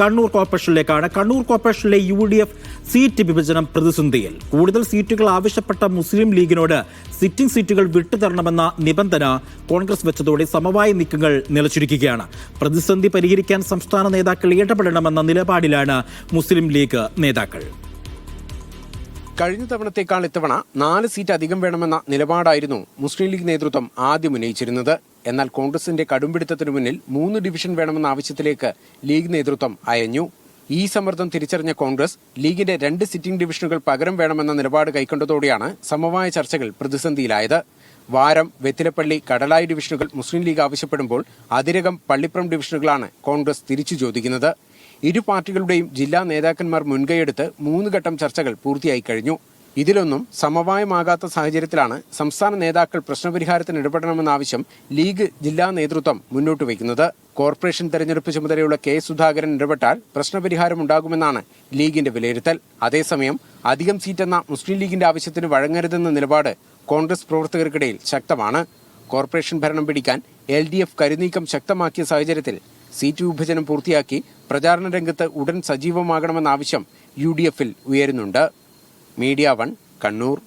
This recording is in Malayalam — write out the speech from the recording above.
കണ്ണൂർ കോർപ്പറേഷനിലേക്കാണ്. കണ്ണൂർ കോർപ്പറേഷനിലെ യു ഡി എഫ് സീറ്റ് വിഭജനം പ്രതിസന്ധിയിൽ. കൂടുതൽ സീറ്റുകൾ ആവശ്യപ്പെട്ട മുസ്ലിം ലീഗിനോട് സിറ്റിംഗ് സീറ്റുകൾ വിട്ടുതരണമെന്ന നിബന്ധന കോൺഗ്രസ് വെച്ചതോടെ സമവായ നീക്കങ്ങൾ നിലച്ചിരിക്കുകയാണ്. പ്രതിസന്ധി പരിഹരിക്കാൻ സംസ്ഥാന നേതാക്കൾ ഇടപെടണമെന്ന നിലപാടിലാണ് മുസ്ലിം ലീഗ് നേതാക്കൾ. കഴിഞ്ഞ തവണത്തേക്കാൾ ഇത്തവണ നാല് സീറ്റ് അധികം വേണമെന്ന നിലപാടായിരുന്നു മുസ്ലിം ലീഗ് നേതൃത്വം ആദ്യം ഉന്നയിച്ചിരുന്നത്. എന്നാൽ കോൺഗ്രസിന്റെ കടുംപിടുത്തത്തിനു മുന്നിൽ മൂന്ന് ഡിവിഷൻ വേണമെന്ന ആവശ്യത്തിലേക്ക് ലീഗ് നേതൃത്വം അയഞ്ഞു. ഈ സമ്മർദ്ദം തിരിച്ചറിഞ്ഞ കോൺഗ്രസ് ലീഗിന്റെ രണ്ട് സിറ്റിംഗ് ഡിവിഷനുകൾ പകരം വേണമെന്ന നിലപാട് കൈക്കൊണ്ടതോടെയാണ് സമവായ ചർച്ചകൾ പ്രതിസന്ധിയിലായത്. വാരം വെത്തിലപ്പള്ളി കടലായി ഡിവിഷനുകൾ മുസ്ലിം ലീഗ് ആവശ്യപ്പെടുമ്പോൾ അതിരകം പള്ളിപ്പുറം ഡിവിഷനുകളാണ് കോൺഗ്രസ് തിരിച്ചു ചോദിക്കുന്നത്. ഇരു പാർട്ടികളുടെയും ജില്ലാ നേതാക്കന്മാർ മുൻകൈയെടുത്ത് മൂന്ന് ഘട്ടം ചർച്ചകൾ പൂർത്തിയായി കഴിഞ്ഞു. ഇതിലൊന്നും സമവായമാകാത്ത സാഹചര്യത്തിലാണ് സംസ്ഥാന നേതാക്കൾ പ്രശ്നപരിഹാരത്തിന് ഇടപെടണമെന്ന ആവശ്യം ലീഗ് ജില്ലാ നേതൃത്വം മുന്നോട്ട് വയ്ക്കുന്നത്. കോർപ്പറേഷൻ തെരഞ്ഞെടുപ്പ് ചുമതലയുള്ള കെ സുധാകരൻ ഇടപെട്ടാൽ പ്രശ്നപരിഹാരം ഉണ്ടാകുമെന്നാണ് ലീഗിന്റെ വിലയിരുത്തൽ. അതേസമയം അധികം സീറ്റെന്ന മുസ്ലിം ലീഗിന്റെ ആവശ്യത്തിന് വഴങ്ങരുതെന്ന നിലപാട് കോൺഗ്രസ് പ്രവർത്തകർക്കിടയിൽ ശക്തമാണ്. കോർപ്പറേഷൻ ഭരണം പിടിക്കാൻ എൽ ഡി എഫ് കരുനീക്കം ശക്തമാക്കിയ സാഹചര്യത്തിൽ സീറ്റ് വിഭജനം പൂർത്തിയാക്കി പ്രചാരണ രംഗത്ത് ഉടൻ സജീവമാകണമെന്ന ആവശ്യം യു ഡി എഫിൽ ഉയരുന്നുണ്ട്. மீடியாவன் கண்ணூர்.